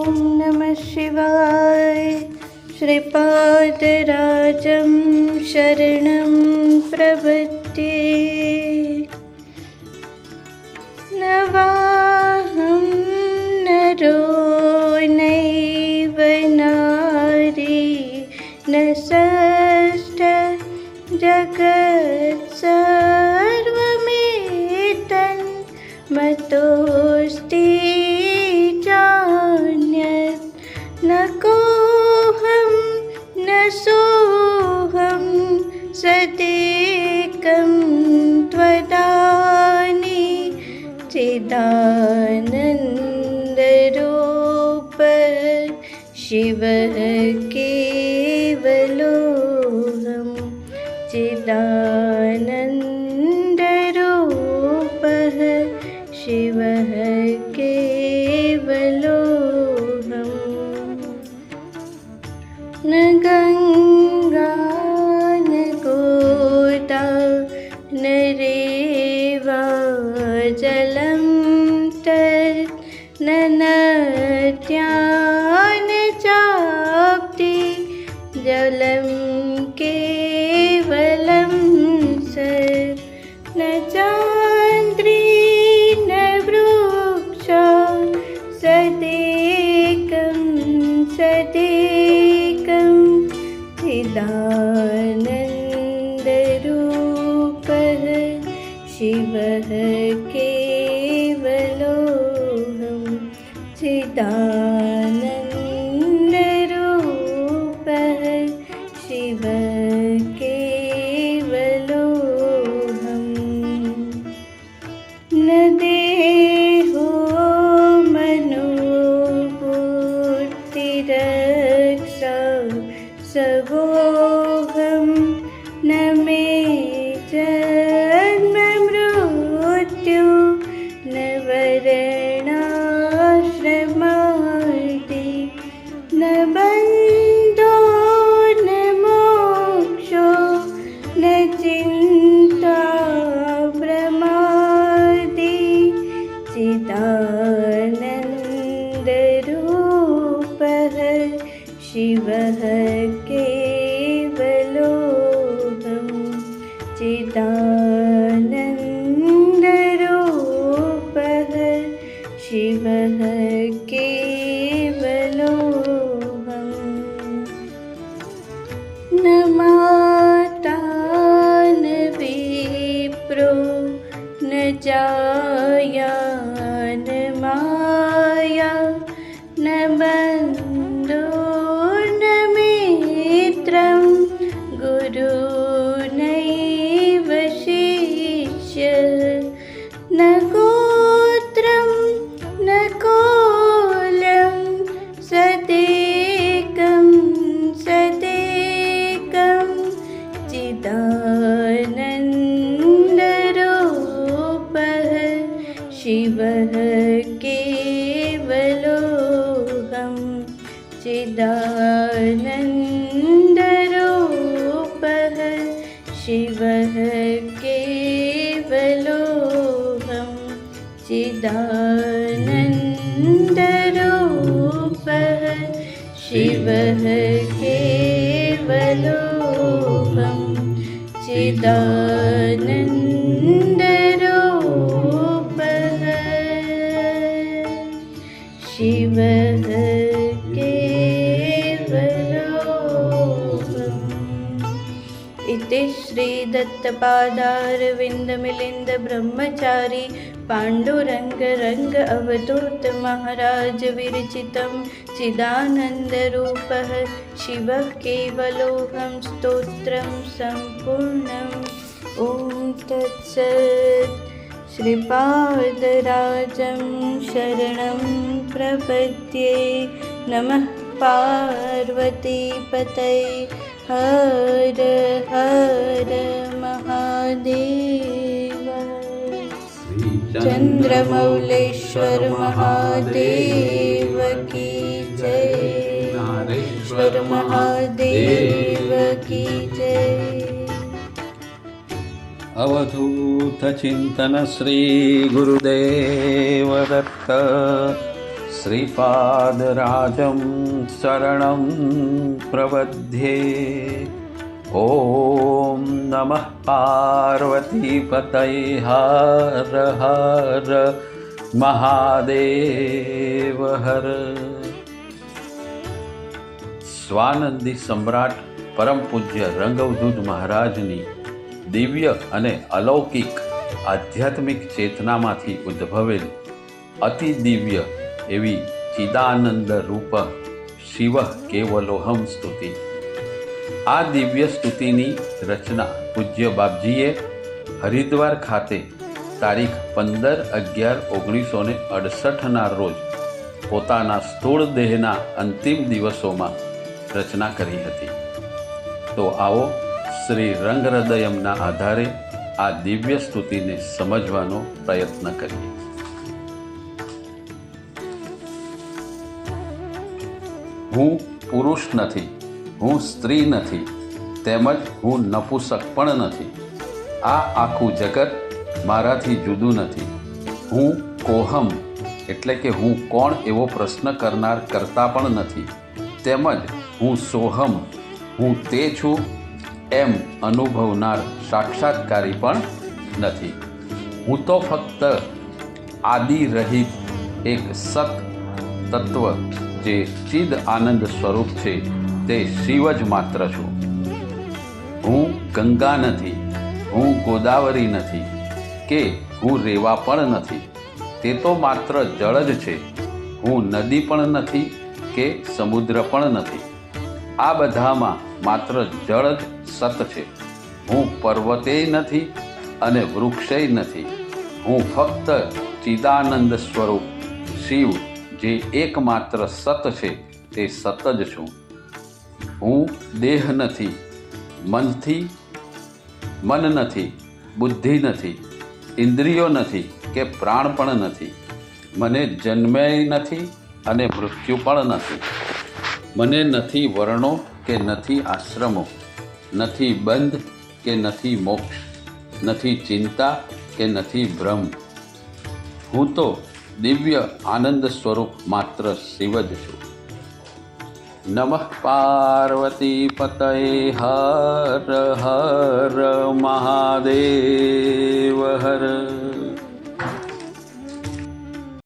ॐ नमः शिवाय श्रीपादराजं शरणं प्रपद्ये शिवः केवलोऽहं चिदानन्दरूपः शिवः केवलोऽहम् न गङ्गा न गोदा न रेवा जलं तत् न चिदानन्दरूपः शिव केवलोऽहम् न विप्रो न जाया शिवः केवलोऽहं चिदानन्दरूपः शिवः केवलोऽहं चिदानन्दरूपः इति श्रीदत्तपादारविन्दमिलिन्दब्रह्मचारी पाण्डुरङ्गरङ्ग अवधूत महाराज विरचितं चिदानन्दरूपः शिवः केवलोऽहं स्तोत्रं सम्पूर्णम्। ॐ तत्सत् श्रीपादराजं शरणं प्रपद्ये नमः पार्वतीपतये। हर चन्द्रमौलेश्वर महादेव की जय। ईश्वर महादेव की जय अवधूतचिन्तन श्रीगुरुदेवदत्त श्रीपादराजं शरणं प्रबध्ये ॐ नमः पार्वतीपतये हर हर મહાદેવ હર સ્વાનંદી સમ્રાટ પરમ પૂજ્ય રંગવધૂત મહારાજની દિવ્ય અને અલૌકિક આધ્યાત્મિક ચેતનામાંથી ઉદ્ભવેલ અતિ દિવ્ય એવી ચિદાનંદ રૂપ શિવ કેવલોહમ સ્તુતિ આ દિવ્ય સ્તુતિની રચના પૂજ્ય બાપજીએ હરિદ્વાર ખાતે તારીખ પંદર અગિયાર ઓગણીસો ને અડસઠના રોજ પોતાના સ્થૂળ દેહના અંતિમ દિવસોમાં રચના કરી હતી. તો આવો શ્રી રંગહૃદયમના આધારે આ દિવ્ય સ્તુતિને સમજવાનો પ્રયત્ન કરીએ. હું પુરુષ નથી હું સ્ત્રી નથી, તેમજ હું નપુસક પણ નથી. આ આખું જગત મારાથી જુદું નથી. હું કોહમ, એટલે કે હું કોણ એવો પ્રશ્ન કરનાર કરતા પણ નથી. તેમજ હું સોહમ, હું તે છું, એમ અનુભવનાર સાક્ષાત્કારી પણ નથી. હું તો ફક્ત આદિ રહિત એક સત તત્વ જે ચિદ આનંદ સ્વરૂપ છે. તે શિવ જ માત્ર છું. હું ગંગા નથી, હું ગોદાવરી નથી કે હું રેવા પણ નથી. તે તો માત્ર જળ જ છે. હું નદી પણ નથી કે સમુદ્ર પણ નથી. આ બધામાં માત્ર જળ જ સત છે. હું પર્વતેય નથી અને વૃક્ષેય નથી. હું ફક્ત ચિદાનંદ સ્વરૂપ, શિવ જે એકમાત્ર સત છે તે સત જ છું. હું દેહ નથી, મનથી મન નથી, બુદ્ધિ નથી, ઇન્દ્રિયો નથી કે પ્રાણ પણ નથી. મને જન્મેય નથી અને મૃત્યુ પણ નથી. મને નથી વર્ણો કે નથી આશ્રમો, નથી બંધ કે નથી મોક્ષ, નથી ચિંતા કે નથી ભ્રમ. હું તો દિવ્ય આનંદ સ્વરૂપ માત્ર શિવ જ છું. નમઃ પાર્વતી પતયે હર હર મહાદેવ હર